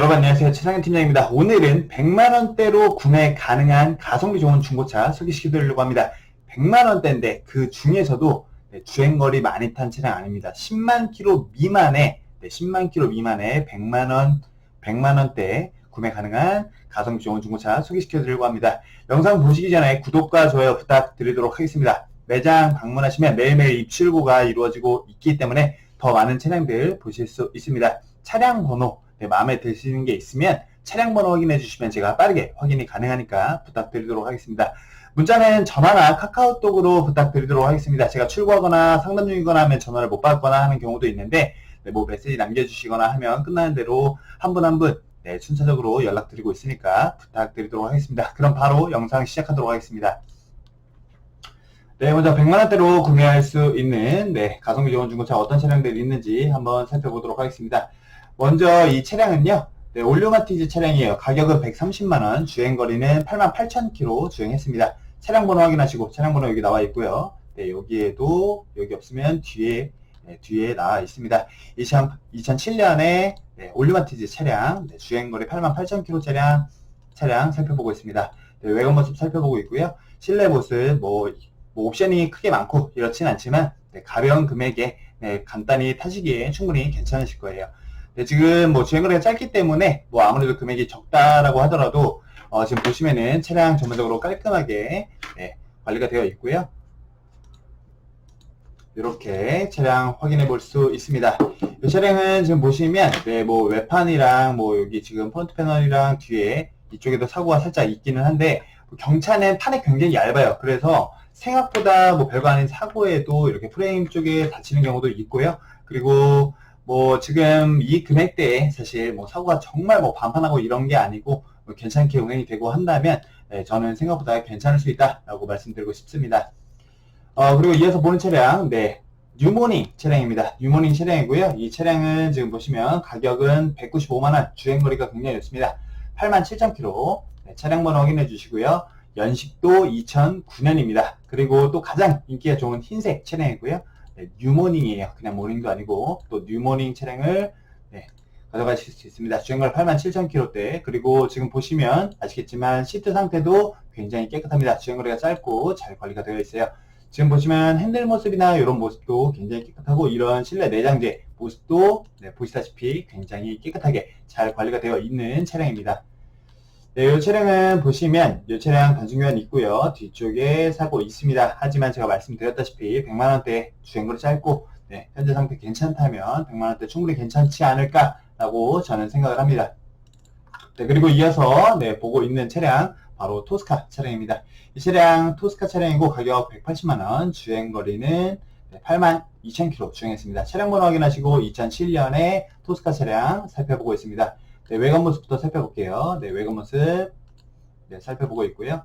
여러분 안녕하세요. 최상현 팀장입니다. 오늘은 100만원대로 구매 가능한 가성비 좋은 중고차 소개시켜 드리려고 합니다. 100만원대인데 그 중에서도 네, 주행거리 많이 탄 차량 아닙니다. 10만 킬로 미만의 네, 10만 킬로 미만의 100만원 100만원대 구매 가능한 가성비 좋은 중고차 소개시켜 드리려고 합니다. 영상 보시기 전에 구독과 좋아요 부탁드리도록 하겠습니다. 매장 방문하시면 매일매일 입출고가 이루어지고 있기 때문에 더 많은 차량들 보실 수 있습니다. 차량 번호 네, 마음에 드시는 게 있으면 차량 번호 확인해 주시면 제가 빠르게 확인이 가능하니까 부탁드리도록 하겠습니다. 문자는 전화나 카카오톡으로 부탁드리도록 하겠습니다. 제가 출고하거나 상담 중이거나 하면 전화를 못 받거나 하는 경우도 있는데 네, 뭐 메시지 남겨주시거나 하면 끝나는 대로 한 분 한분 네, 순차적으로 연락드리고 있으니까 부탁드리도록 하겠습니다. 그럼 바로 영상 시작하도록 하겠습니다. 네, 먼저 100만원대로 구매할 수 있는 네, 가성비 좋은 중고차 어떤 차량들이 있는지 한번 살펴보도록 하겠습니다. 먼저 이 차량은요. 네, 올류마티즈 차량이에요. 가격은 130만원, 주행거리는 88,000km 주행했습니다. 차량 번호 확인하시고 차량 번호 여기 나와 있고요. 네, 여기에도 여기 없으면 뒤에 네, 뒤에 나와 있습니다. 2007년에 네, 올류마티즈 차량, 네, 주행거리 88,000km 차량 차량 살펴보고 있습니다. 네, 외관 모습 살펴보고 있고요. 실내 모습 뭐, 뭐 옵션이 크게 많고 이렇진 않지만 네, 가벼운 금액에 네, 간단히 타시기에 충분히 괜찮으실 거예요. 네, 지금 뭐 주행거리가 짧기 때문에 뭐 아무래도 금액이 적다라고 하더라도 어, 지금 보시면은 차량 전반적으로 깔끔하게 네, 관리가 되어 있고요. 이렇게 차량 확인해 볼 수 있습니다. 이 차량은 지금 보시면 네, 뭐 외판이랑 뭐 여기 지금 프론트 패널이랑 뒤에 이쪽에도 사고가 살짝 있기는 한데 경차는 판이 굉장히 얇아요. 그래서 생각보다 뭐 별거 아닌 사고에도 이렇게 프레임 쪽에 다치는 경우도 있고요. 그리고 뭐 지금 이 금액대에 사실 뭐 사고가 정말 뭐 반판하고 이런 게 아니고 뭐 괜찮게 운행이 되고 한다면 네, 저는 생각보다 괜찮을 수 있다라고 말씀드리고 싶습니다. 어, 그리고 이어서 보는 차량, 네, 뉴모닝 차량입니다. 뉴모닝 차량이고요. 이 차량은 지금 보시면 가격은 195만원, 주행거리가 굉장히 좋습니다. 87,000km, 네, 차량 번호 확인해 주시고요. 연식도 2009년입니다. 그리고 또 가장 인기가 좋은 흰색 차량이고요. 네, 뉴모닝이에요. 그냥 모닝도 아니고 또 뉴모닝 차량을 네, 가져가실 수 있습니다. 주행거리 87,000km대 그리고 지금 보시면 아시겠지만 시트 상태도 굉장히 깨끗합니다. 주행거리가 짧고 잘 관리가 되어 있어요. 지금 보시면 핸들 모습이나 이런 모습도 굉장히 깨끗하고 이런 실내 내장재 모습도 네, 보시다시피 굉장히 깨끗하게 잘 관리가 되어 있는 차량입니다. 네, 이 차량은 보시면 이 차량 단순교환 있고요. 뒤쪽에 사고 있습니다. 하지만 제가 말씀드렸다시피 100만원대 주행거리 짧고 네, 현재 상태 괜찮다면 100만원대 충분히 괜찮지 않을까라고 저는 생각을 합니다. 네, 그리고 이어서 네, 보고 있는 차량 바로 토스카 차량입니다. 이 차량 토스카 차량이고 가격 180만원, 주행거리는 8만 2,000km 주행했습니다. 차량 번호 확인하시고 2007년에 토스카 차량 살펴보고 있습니다. 네, 외관 모습부터 살펴볼게요. 네, 외관 모습 네, 살펴보고 있고요.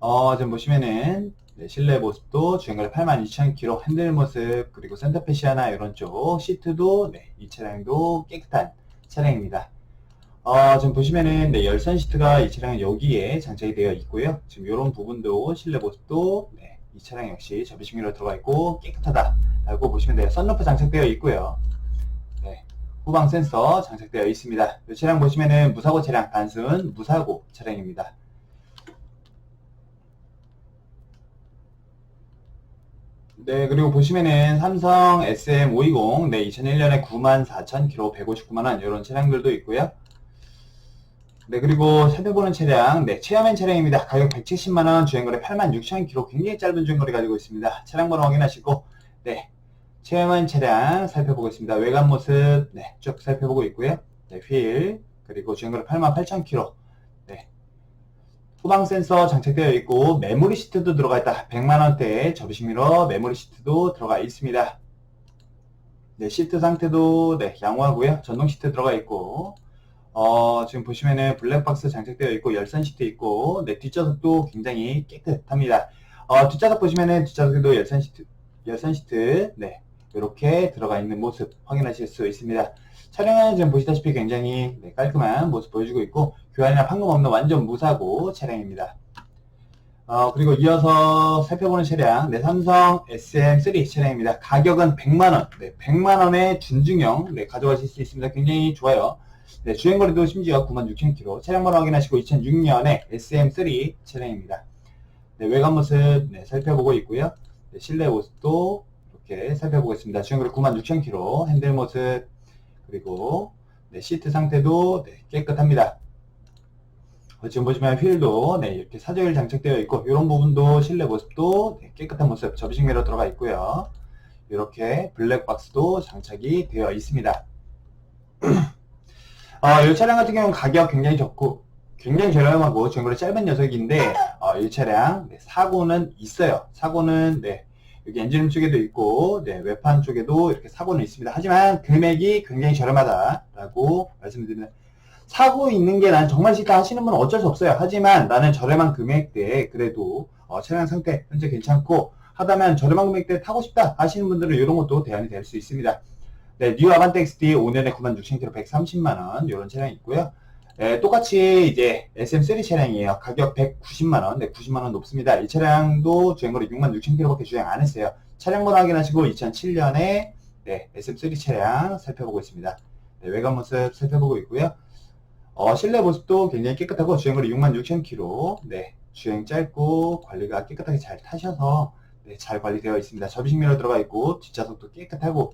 어, 지금 보시면은 네, 실내 모습도 주행거리 82,000km 핸들 모습 그리고 센터페시아나 이런 쪽 시트도 네, 이 차량도 깨끗한 차량입니다. 어, 지금 보시면은 네, 열선 시트가 이 차량은 여기에 장착이 되어 있고요. 지금 이런 부분도 실내 모습도 네, 이 차량 역시 접이식미로 들어가 있고 깨끗하다라고 보시면 돼요. 썬루프 장착되어 있고요. 네, 후방 센서 장착되어 있습니다. 이 차량 보시면은 무사고 차량 단순 무사고 차량입니다. 네, 그리고 보시면은 삼성 SM520, 네, 2001년에 94,000km, 159만원, 이런 차량들도 있고요. 네, 그리고 살펴보는 차량, 네, 체험엔 차량입니다. 가격 170만원, 주행거리 86,000km, 굉장히 짧은 주행거리 가지고 있습니다. 차량 번호 확인하시고, 네, 체험한 차량 살펴보겠습니다. 외관 모습, 네, 쭉 살펴보고 있고요. 네, 휠, 그리고 주행거리 88,000km, 네, 후방 센서 장착되어 있고, 메모리 시트도 들어가 있다. 100만원대 접이식 미러 메모리 시트도 들어가 있습니다. 네, 시트 상태도, 네, 양호하고요. 전동 시트 들어가 있고, 어, 지금 보시면은 블랙박스 장착되어 있고 열선 시트 있고 네, 뒷좌석도 굉장히 깨끗합니다. 어, 뒷좌석 보시면은 뒷좌석에도 열선 시트 열선 시트 네 이렇게 들어가 있는 모습 확인하실 수 있습니다. 차량은 지금 보시다시피 굉장히 네, 깔끔한 모습 보여주고 있고 교환이나 판금 없는 완전 무사고 차량입니다. 어, 그리고 이어서 살펴보는 차량, 네, 삼성 SM3 차량입니다. 가격은 100만원, 네, 100만원의 준중형, 네, 가져가실 수 있습니다. 굉장히 좋아요. 네, 주행거리도 심지어 96,000km. 차량번호 확인하시고 2006년에 SM3 차량입니다. 네, 외관 모습 네, 살펴보고 있고요. 네, 실내 모습도 이렇게 살펴보겠습니다. 주행거리 96,000km. 핸들 모습 그리고 네, 시트 상태도 네, 깨끗합니다. 어, 지금 보시면 휠도 네, 이렇게 사절 장착되어 있고 이런 부분도 실내 모습도 네, 깨끗한 모습 접이식 미러 들어가 있고요. 이렇게 블랙박스도 장착이 되어 있습니다. 어, 이 차량 같은 경우는 가격 굉장히 좋고 굉장히 저렴하고 주행거리 짧은 녀석인데 어, 이 차량 네, 사고는 있어요. 사고는 네, 여기 엔진 쪽에도 있고 네, 외판 쪽에도 이렇게 사고는 있습니다. 하지만 금액이 굉장히 저렴하다라고 말씀드리는 사고 있는 게 난 정말 싫다 하시는 분은 어쩔 수 없어요. 하지만 나는 저렴한 금액대에 그래도 어, 차량 상태 현재 괜찮고 하다면 저렴한 금액대에 타고 싶다 하시는 분들은 이런 것도 대안이 될 수 있습니다. 네, 뉴 아반떼 XD 5년에 96,000km 130만원 이런 차량이 있고요. 네, 똑같이 이제 SM3 차량이에요. 가격 190만원, 네, 90만원 높습니다. 이 차량도 주행거리 66,000km밖에 주행 안 했어요. 차량번호 확인하시고 2007년에 네, SM3 차량 살펴보고 있습니다. 네, 외관 모습 살펴보고 있고요. 어, 실내 모습도 굉장히 깨끗하고 주행거리 66,000km. 네, 주행 짧고 관리가 깨끗하게 잘 타셔서 네, 잘 관리되어 있습니다. 접이식 미러 들어가 있고 뒷좌석도 깨끗하고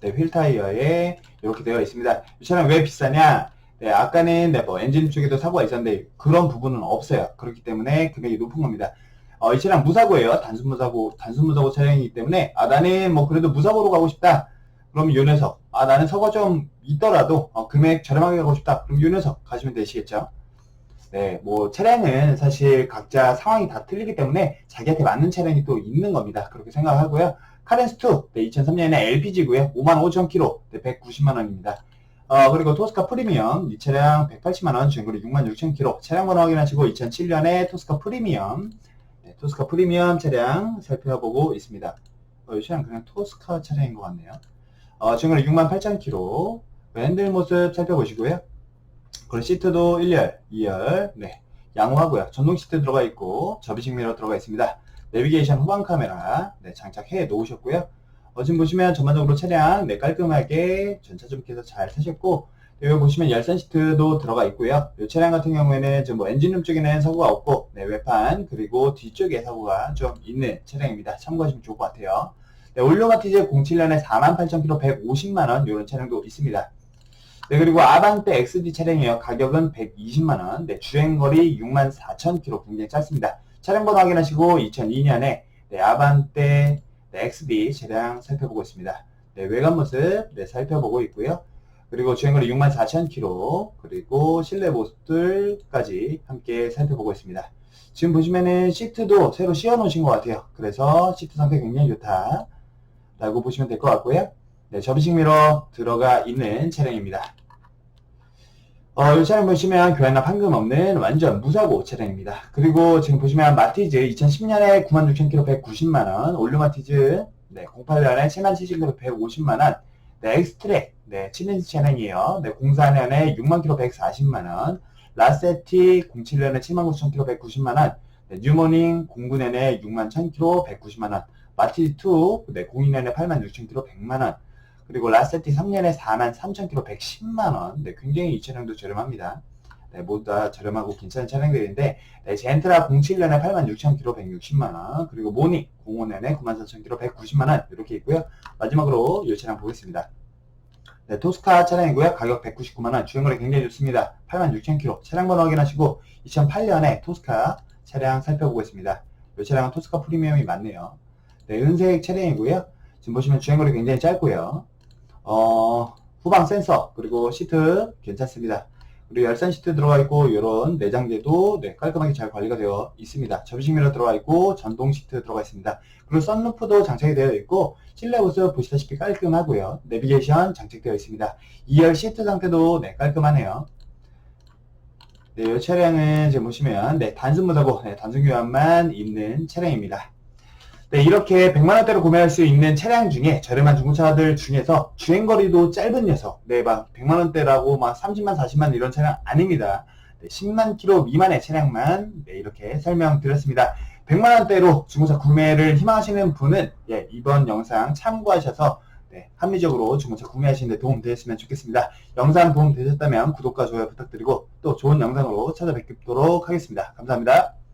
네, 휠 타이어에 이렇게 되어 있습니다. 이 차량 왜 비싸냐? 네, 아까는 네, 뭐 엔진 쪽에도 사고가 있었는데 그런 부분은 없어요. 그렇기 때문에 금액이 높은 겁니다. 어, 이 차량 무사고예요. 단순 무사고, 단순 무사고 차량이기 때문에 아 나는 뭐 그래도 무사고로 가고 싶다. 그럼 요 녀석. 아 나는 사고 좀 있더라도 어, 금액 저렴하게 가고 싶다. 그럼 요 녀석 가시면 되시겠죠. 네, 뭐 차량은 사실 각자 상황이 다 틀리기 때문에 자기한테 맞는 차량이 또 있는 겁니다. 그렇게 생각하고요. 카렌스2, 네, 2003년에 LPG고요. 55,000km, 네, 190만 원입니다. 어, 그리고 토스카 프리미엄, 이 차량 180만원, 주행거리 66,000km. 차량 번호 확인하시고 2007년에 토스카 프리미엄, 네, 토스카 프리미엄 차량 살펴보고 있습니다. 어, 이 차량 그냥 토스카 차량인 것 같네요. 어, 주행거리 68,000km. 핸들 모습 살펴보시고요. 그리고 시트도 1열, 2열, 네, 양호하고요. 전동 시트 들어가 있고, 접이식 미러 들어가 있습니다. 내비게이션 후방 카메라 네, 장착해 놓으셨고요. 어, 지금 보시면 전반적으로 차량 네, 깔끔하게 전차점께서 잘 타셨고 여기 보시면 열선 시트도 들어가 있고요. 이 차량 같은 경우에는 지금 뭐 엔진룸 쪽에는 사고가 없고 네, 외판 그리고 뒤쪽에 사고가 좀 있는 차량입니다. 참고하시면 좋을 것 같아요. 네, 올로마티즈 07년에 48,000km 150만원 이런 차량도 있습니다. 네, 그리고 아반떼 XD 차량이에요. 가격은 120만원. 네, 주행거리 64,000km 굉장히 짧습니다. 차량 번호 확인하시고 2002년에 네, 아반떼 네, XD 차량 살펴보고 있습니다. 네, 외관 모습 네, 살펴보고 있고요. 그리고 주행거리 64,000km 그리고 실내 모습들까지 함께 살펴보고 있습니다. 지금 보시면은 시트도 새로 씌워 놓으신 것 같아요. 그래서 시트 상태 굉장히 좋다 라고 보시면 될 것 같고요. 네, 접이식 미러 들어가 있는 차량입니다. 어, 이 차량 보시면 교환납 황금 없는 완전 무사고 차량입니다. 그리고 지금 보시면 마티즈 2010년에 96,000km 190만원, 올류 마티즈 네, 08년에 77,000km 150만원, 네, 엑스트랙 네, 7인치 차량이에요. 네, 04년에 6만 km 140만원, 라세티 07년에 79,000km 190만원, 네, 뉴모닝 09년에 6만 1,000km 190만원, 마티즈 2 네, 02년에 8만 6,000km 100만원, 그리고 라세티 3년에 4만 3천 킬로 110만 원. 네, 굉장히 이 차량도 저렴합니다. 네, 모두 다 저렴하고 괜찮은 차량들인데, 네, 젠트라 07년에 8만 6천 킬로 160만 원. 그리고 모닝 05년에 9만 4천 킬로 190만 원. 이렇게 있고요. 마지막으로 이 차량 보겠습니다. 네, 토스카 차량이고요. 가격 199만원. 주행거리 굉장히 좋습니다. 8만 6천 킬로. 차량 번호 확인하시고, 2008년에 토스카 차량 살펴보고 있습니다. 이 차량은 토스카 프리미엄이 맞네요. 네, 은색 차량이고요. 지금 보시면 주행거리 굉장히 짧고요. 어, 후방 센서, 그리고 시트 괜찮습니다. 그리고 열선 시트 들어가 있고, 이런 내장재도 네, 깔끔하게 잘 관리가 되어 있습니다. 접이식 미러 들어가 있고, 전동 시트 들어가 있습니다. 그리고 썬루프도 장착이 되어 있고, 실내 모습 보시다시피 깔끔하고요. 내비게이션 장착되어 있습니다. 2열 시트 상태도 네, 깔끔하네요. 네, 이 차량은 지금 보시면 네, 단순 무사고 네, 단순 교환만 있는 차량입니다. 네, 이렇게 100만원대로 구매할 수 있는 차량 중에 저렴한 중고차들 중에서 주행거리도 짧은 녀석 네, 막 100만원대라고 막 30만 40만 이런 차량 아닙니다. 네, 10만 킬로 미만의 차량만 네, 이렇게 설명드렸습니다. 100만원대로 중고차 구매를 희망하시는 분은 예, 이번 영상 참고하셔서 네, 합리적으로 중고차 구매하시는 데 도움 되셨으면 좋겠습니다. 영상 도움 되셨다면 구독과 좋아요 부탁드리고 또 좋은 영상으로 찾아뵙도록 하겠습니다. 감사합니다.